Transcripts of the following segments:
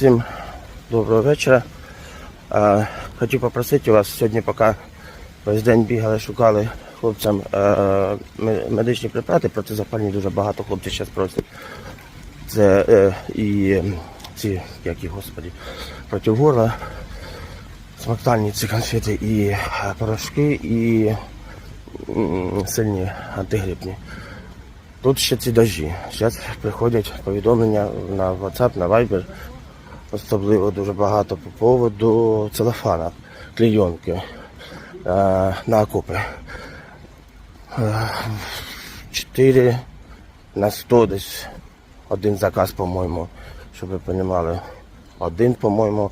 Всім доброго вечора. Хотів попросити у вас сьогодні, поки весь день бігали, шукали хлопцям медичні препарати, протизапальні дуже багато хлопців зараз просять. Це е, і ці, як їх, господі, проти горла, смактальні ці конфети, і порошки, і сильні антигрипні. Тут ще ці дожі. Зараз приходять повідомлення на WhatsApp, на Viber, особливо дуже багато по поводу целофана, клейонки е, на окопи. Е, 4 на 100 десь один заказ, по-моєму, щоб ви розуміли. Один, по-моєму,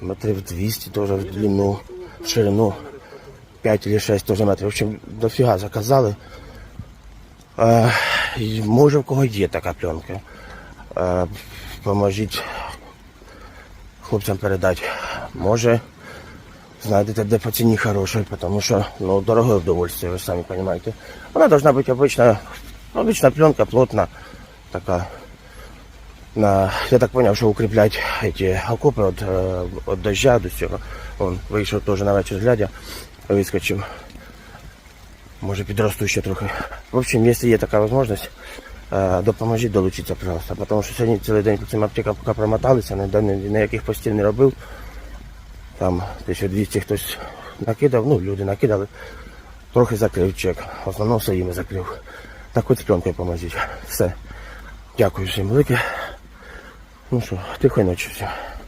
метрів 200 теж в длину, в ширину 5 чи 6 теж метрів. В общем, дофіга заказали. Е, може в кого є така пленка. Е, поможіть хлопцям передати. Може знайдете де по ціні хорошої, тому що ну, дороге удовольствие, ви самі розумієте. Вона должна бути обична, обична пленка, плотна, така. На, я так зрозумів, що укріплять ці окопи від, е, від дождя до цього. Он вийшов теж на вечір глядя, вискочив. Може підросту ще трохи. В общем, якщо є така можливість, допоможіть долучитися, пожалуйста. Тому що сьогодні цілий день по цим аптекам поки промоталися, ніяких постів не робив. Там 1200 хтось накидав, ну люди накидали. Трохи закрив чек. В основному все їм закрив. Так от з поможіть. Все. Дякую всім велике. Ну що, тихої ночі всім.